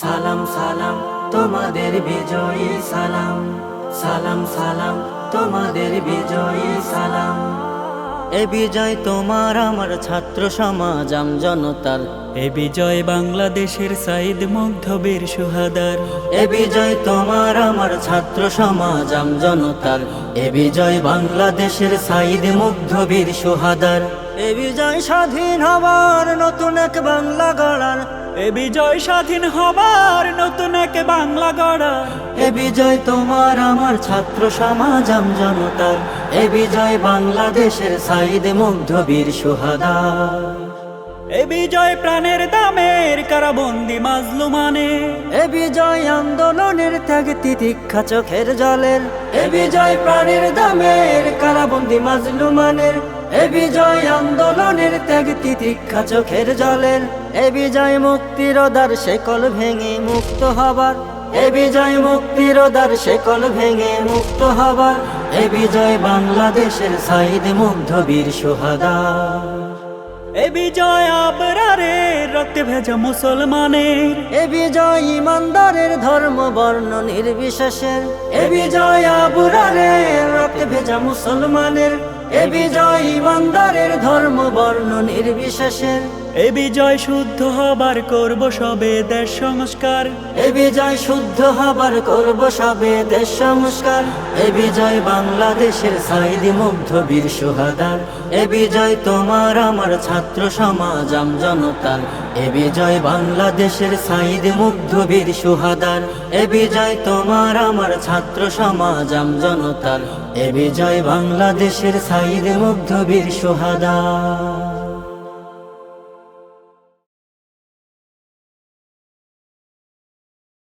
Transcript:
সালাম সালাম তোমাদের বিজয়ী সালাম। সালাম সালাম তোমাদের বিজয়ী সালাম। এ বিজয় তোমার আমার ছাত্র সমাজ আম জনতার। এ বিজয় বাংলাদেশের সাইদ মুগ্ধ বীর সুহাদার। এ বিজয় তোমার আমার ছাত্র সমাজ আম জনতার। এ বিজয় বাংলাদেশের সাইদ মুগ্ধ বীর সুহাদার। এ বিজয় স্বাধীন হবার নতুন এক বাংলা গড়ার। এ বিজয় স্বাধীন হবার নতুন এক বাংলা গড়া। এ বিজয় তোমার আমার ছাত্র সমাজ আম জনতার। এ বিজয় বাংলাদেশের সাইদ মুগ্ধ বীর সুহাদার এ বিজয় প্রাণের দামের কারাবন্দি মাজলুমানে। এ বিজয় আন্দোলনের ত্যাগ তিতিক্ষা চোখের জলের। এ বিজয় প্রাণের দামের কারাবন্দি মাজলুমানের এ বিজয় আন্দোলনের ত্যাগ তিতিক্ষা চোখের জলের। এ বিজয় মুক্তির দ্বার শেকল ভেঙে মুক্ত হবার। এ বিজয় মুক্তির দ্বার শেকল ভেঙে মুক্ত হবার। এ বিজয় বাংলাদেশের সাইদ মুগ্ধ বীর সুহাদা এ বিজয় আবরারে রক্তে ভেজা মুসলমানের। এ বিজয় ইমানদারের ধর্ম বর্ণ নির্বিশেষের। এ বিজয় আবুরারে রক্তে ভেজা মুসলমানের। এ বিজয় ইমানদারের ধর্ম বর্ণ নির্বিশেষের এ বিজয় শুদ্ধ হবার করব সবে দেশ সংস্কার। এ বিজয় শুদ্ধ হবার করব সবে দেশ সংস্কার। এ বিজয় বাংলাদেশের সাইদি মুগ্ধ বীর সুহাদার। এ বিজয় তোমার আমার ছাত্র সমাজ আম জনতার। এ বিজয় বাংলাদেশের সাইদ মুগ্ধ বীর সুহাদার। এ বিজয় তোমার আমার ছাত্র সমাজ আম জনতার। এ বিজয় বাংলাদেশের সাইদ মুগ্ধ বীর সুহাদার